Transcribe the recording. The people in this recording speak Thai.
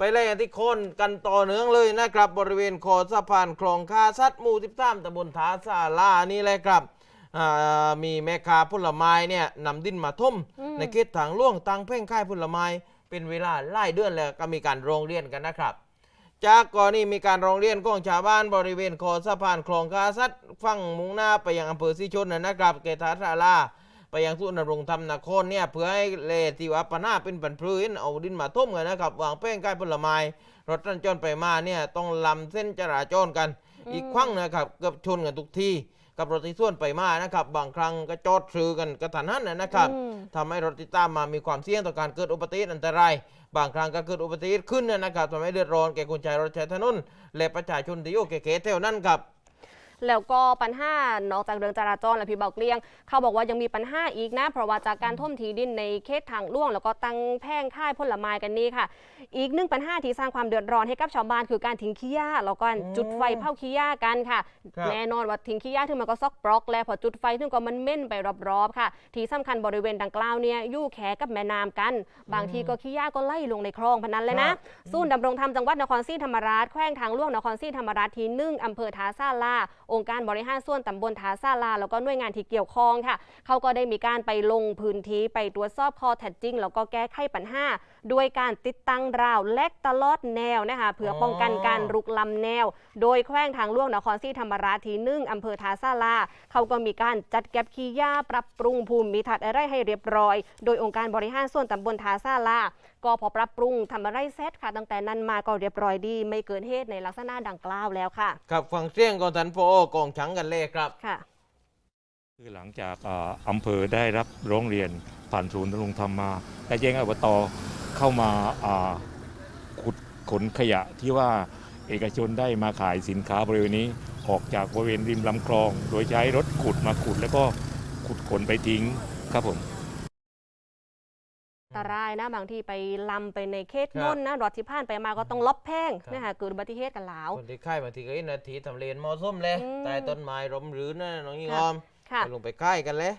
ไปไล่กันที่โคนกันต่อเนื่องเลยนะครับ บริเวณคอสะพานคลองคาซัดหมู่13ตำบลทาซาลานี่แหละครับอ่ามีแม่ค้าผลไม้เนี่ยนำดินมาทุ่มอืมในเขตทางหล่วงตังเพ่งค่ายผลไม้เป็นเวลาหลายเดือนแล้วก็มีการโรงเรียนกันนะครับ จากกรณีมีการร้องเรียนของชาวบ้านบริเวณคอสะพานคลองคาซัดฝั่งมุ่งหน้าไปยังอำเภอสิชนนะนะครับเกตาซาลา ไปยังสุนทรรงธรรมนครเนี่ยเพื่อให้เลที่ว่าปัญหาเป็นปันพลื้นเอาดินมาทุ่มกันนะครับวางแป้งใกล้ผลไม้รถสัญจรไปมาเนี่ยต้องลำเส้นจราจรกันอืมอีกครั้งนะครับเกือบชนกันทุกทีกับรถที่ส่วนไปมานะครับ บางครั้งก็จอดซื้อกันกระทันหันนะนะครับอืมทำให้รถที่ตามมามีความเสี่ยงต่อการเกิดอุบัติเหตุอันตราย บางครั้งก็เกิดอุบัติเหตุขึ้นเนยนะครับทำให้เดือดร้อนแก่คนใช้รถใช้ถนนและประชาชนที่อยู่เก๋ๆแถวนั้นครับ แล้วก็ปัญหานอกจากเรื่องจราจรและพี่เบาเกลียง เขาบอกว่ายังมีปัญหาอีกนะ เพราะว่าจากการท่มทีดินในเขตทางหล่วง แล้วก็ตั้งแพร่งค่ายผลไม้กันนี่ค่ะ อีกหนึ่งปัญหาที่สร้างความเดือดร้อนให้กับชาวบ้านคือการทิ้งขี้ยาแล้วก็จุดไฟเผาขี้ยากันค่ะครับแน่นอนว่าทิ้งขี้ยาถึงมันก็ซอกบล็อก แล้วพอจุดไฟถึงก็มันเม่นไปรอบๆค่ะ ที่สำคัญบริเวณดังกล่าวเนี่ยอยู่แขกับแม่น้ำกัน บางทีก็ขี้ยาก็ไล่ลงในคลองพนันเลยนะศูนย์ดำรงธรรมจังหวัดนครศรีธรรมราชแขวงทางหลวงนครศรีธรรมราชที่หนึ่งอำเภอทาซาลาองค์การบริหารส่วนตำบลทาซาลา แล้วก็หน่วยงานที่เกี่ยวข้องค่ะ เขาก็ได้มีการไปลงพื้นที่ไปตรวจสอบข้อเท็จจริง แล้วก็แก้ไขปัญหาด้วยการติดตั้งราวแลกตลอดแนวนะคะเพื่อป้องกันการรุกล้ำแนว โดยแขวงทางหลวงนครศรีธรรมราชที่หนึ่งอำเภอทาซาลา เขาก็มีการจัดเก็บขี้ยาปรับปรุงภูมิทัศน์อะไรให้เรียบร้อย โดยองค์การบริหารส่วนตำบลทาซาลาก็พอปรับปรุงทำอะไรเสร็จค่ะ ตั้งแต่นั้นมาก็เรียบร้อยดี ไม่เกินเหตุในลักษณะดังกล่าวแล้วค่ะ ครับฟังเสียงของท่านพอกองฉังกันเลยครับค่ะคือหลังจากอ่าอำเภอได้รับร้องเรียนผ่านศูนย์ดำรงธรรมมาและแจ้งอบตเข้ามาอ่าขุดขนขยะที่ว่าเอกชนได้มาขายสินค้าบริเวณนี้ออกจากบริเวณริมลำคลอง โดยใช้รถขุดมาขุดแล้วก็ขุดขนไปทิ้งครับผมอัน ตรายนะบางทีไปลำไปในเขตครับ น้นนะรถที่ผ่านไปมาก็ต้องล็อบแพงครับ นะคะเกิดอุบัติเหตุกันแล้วคนที่ค่ายบางทีก็เห็นนาทีทำเลนมอส้มเลยอืมใต้ต้นไม้ร่มรื่นนะน้องยิงค่ะ ออมค่ะลงไปค่ายกันเลย